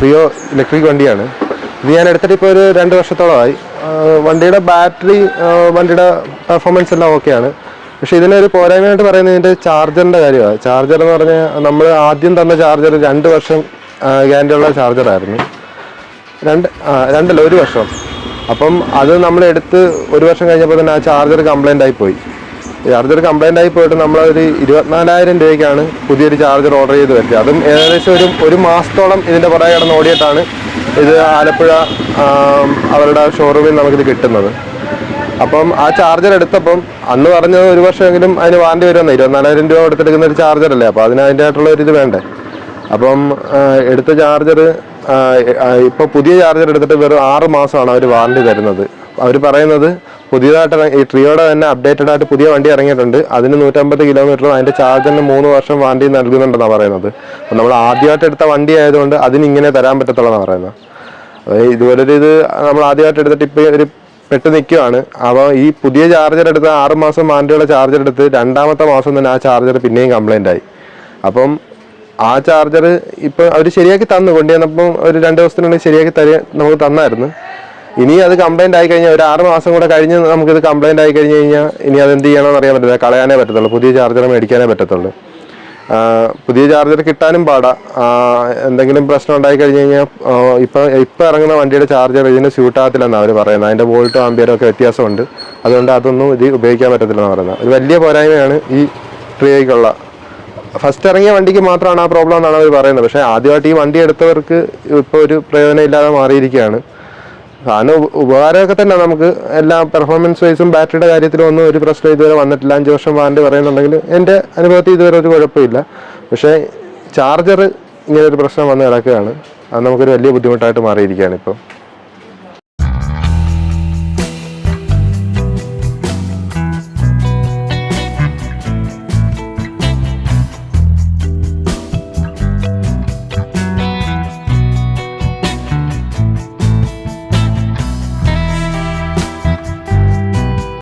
Trio electric വണ്ടിയാണ്. ഇത് ഞാൻ എടുത്തിട്ട് ഇപ്പോൾ ഒരു രണ്ട് വർഷത്തോളമായി. വണ്ടിയുടെ ബാറ്ററി വണ്ടിയുടെ പെർഫോമൻസ് എല്ലാം ഓക്കെയാണ്. പക്ഷെ ഇതിനൊരു പോരായ്മയായിട്ട് പറയുന്നത് ഇതിന്റെ ചാർജറിന്റെ കാര്യമാണ്. ചാർജർ എന്ന് പറഞ്ഞാൽ നമ്മൾ ആദ്യം തന്ന ചാർജർ രണ്ട് വർഷം ഗ്യാരണ്ടി ഉള്ള ചാർജറായിരുന്നു രണ്ട് രണ്ടല്ല ഒരു വർഷം. അപ്പം അത് നമ്മൾ എടുത്ത് ഒരു വർഷം കഴിഞ്ഞപ്പോൾ തന്നെ ആ ചാർജർ കംപ്ലൈന്റ് ആയിപ്പോയി പോയി. ചാർജർ കംപ്ലൈന്റ് ആയി പോയിട്ട് നമ്മളൊരു ഇരുപത്തിനാലായിരം രൂപയ്ക്കാണ് പുതിയൊരു ചാർജർ ഓർഡർ ചെയ്ത് വരുത്തിയത്. അതും ഏകദേശം ഒരു ഒരു മാസത്തോളം ഇതിന്റെ പുറകെ കിടന്ന് ഓടിയിട്ടാണ് ഇത് ആലപ്പുഴ അവരുടെ ഷോറൂമിൽ നമുക്കിത് കിട്ടുന്നത്. അപ്പം ആ ചാർജർ എടുത്തപ്പം അന്ന് പറഞ്ഞത് ഒരു വർഷമെങ്കിലും അതിന് വാറണ്ടി വരുമെന്ന്. ഇരുപത്തിനാലായിരം രൂപ എടുത്തെടുക്കുന്ന ഒരു ചാർജർ അല്ലേ? അപ്പോൾ അതിന് അതിന്റെതായിട്ടുള്ള ഒരു ഇത് വേണ്ടേ? അപ്പം എടുത്ത ചാർജർ ഇപ്പോൾ പുതിയ ചാർജർ എടുത്തിട്ട് വെറും ആറ് മാസമാണ് അവർ വാറണ്ടി തരുന്നത്. അവർ പറയുന്നത് പുതിയതായിട്ട് ഈ ട്രിയോടെ തന്നെ അപ്ഡേറ്റഡ് ആയിട്ട് പുതിയ വണ്ടി ഇറങ്ങിയിട്ടുണ്ട്. അതിന് നൂറ്റമ്പത് കിലോമീറ്ററും അതിന്റെ ചാർജിന് മൂന്ന് വർഷം വാണ്ടി നൽകുന്നുണ്ടെന്നാണ് പറയുന്നത്. നമ്മൾ ആദ്യമായിട്ട് എടുത്ത വണ്ടി ആയതുകൊണ്ട് അതിന് ഇങ്ങനെ തരാൻ പറ്റത്തുള്ളതാണ് പറയുന്നത്. അപ്പോൾ ഇതുപോലൊരു ഇത് നമ്മൾ ആദ്യമായിട്ട് എടുത്തിട്ട് ടിപ്പ് ഒരു പെട്ട് നിൽക്കുവാണ് അപ്പോൾ ഈ പുതിയ ചാർജർ എടുത്ത് ആറ് മാസം വാണ്ടിയുള്ള ചാർജർ എടുത്ത് രണ്ടാമത്തെ മാസം തന്നെ ആ ചാർജർ പിന്നെയും കംപ്ലൈന്റ് ആയി. അപ്പം ആ ചാർജർ ഇപ്പം അവർ ശരിയാക്കി തന്നു. കൊണ്ടുവന്നപ്പം ഒരു രണ്ട് ദിവസത്തിനുള്ളിൽ ശരിയാക്കി തരിക നമുക്ക് തന്നായിരുന്നു. ഇനി അത് കംപ്ലൈന്റ് ആയി കഴിഞ്ഞാൽ ഒരു ആറ് മാസം കൂടെ കഴിഞ്ഞ് നമുക്കിത് കംപ്ലൈന്റ് ആയി കഴിഞ്ഞ് കഴിഞ്ഞാൽ ഇനി അത് എന്ത് ചെയ്യണമെന്ന് അറിയാൻ പറ്റില്ല കളയാനേ പറ്റത്തുള്ളൂ. പുതിയ ചാർജർ മേടിക്കാനേ പറ്റത്തുള്ളൂ. പുതിയ ചാർജർ കിട്ടാനും പാടാ. എന്തെങ്കിലും പ്രശ്നം ഉണ്ടായി കഴിഞ്ഞ് കഴിഞ്ഞാൽ ഇപ്പം ഇപ്പം ഇറങ്ങുന്ന വണ്ടിയുടെ ചാർജർ ഇതിന് സ്യൂട്ട് ആകത്തില്ലെന്നാണ് അവർ പറയുന്നത്. അതിന്റെ വോൾട്ടും ആമ്പിയറും ഒക്കെ വ്യത്യാസമുണ്ട്. അതുകൊണ്ട് അതൊന്നും ഇത് ഉപയോഗിക്കാൻ പറ്റത്തില്ലെന്ന് പറയുന്നത്. ഒരു വലിയ പോരായ്മയാണ് ഈ ട്രിയയ്ക്കുള്ള ഫസ്റ്റ് ഇറങ്ങിയ വണ്ടിക്ക് മാത്രമാണ് ആ പ്രോബ്ലം എന്നാണ് അവർ പറയുന്നത്. പക്ഷേ ആദ്യമായിട്ട് ഈ വണ്ടി എടുത്തവർക്ക് ഇപ്പോൾ ഒരു പ്രയോജനം ഇല്ലാതെ മാറിയിരിക്കുകയാണ്. സാധനം ഉപകാരമൊക്കെ തന്നെ നമുക്ക് എല്ലാ പെർഫോമൻസ് വൈസും ബാറ്ററിയുടെ കാര്യത്തിലും ഒന്നും ഒരു പ്രശ്നം ഇതുവരെ വന്നിട്ടില്ല. അഞ്ച് വർഷം വാറണ്ടി പറയുന്നുണ്ടെങ്കിൽ എന്റെ അനുഭവത്തിൽ ഇതുവരെ ഒരു കുഴപ്പമില്ല. പക്ഷേ ചാർജർ ഇങ്ങനെ ഒരു പ്രശ്നം വന്ന് കിടക്കുകയാണ്. അത് നമുക്കൊരു വലിയ ബുദ്ധിമുട്ടായിട്ട് മാറിയിരിക്കുകയാണ് ഇപ്പോൾ.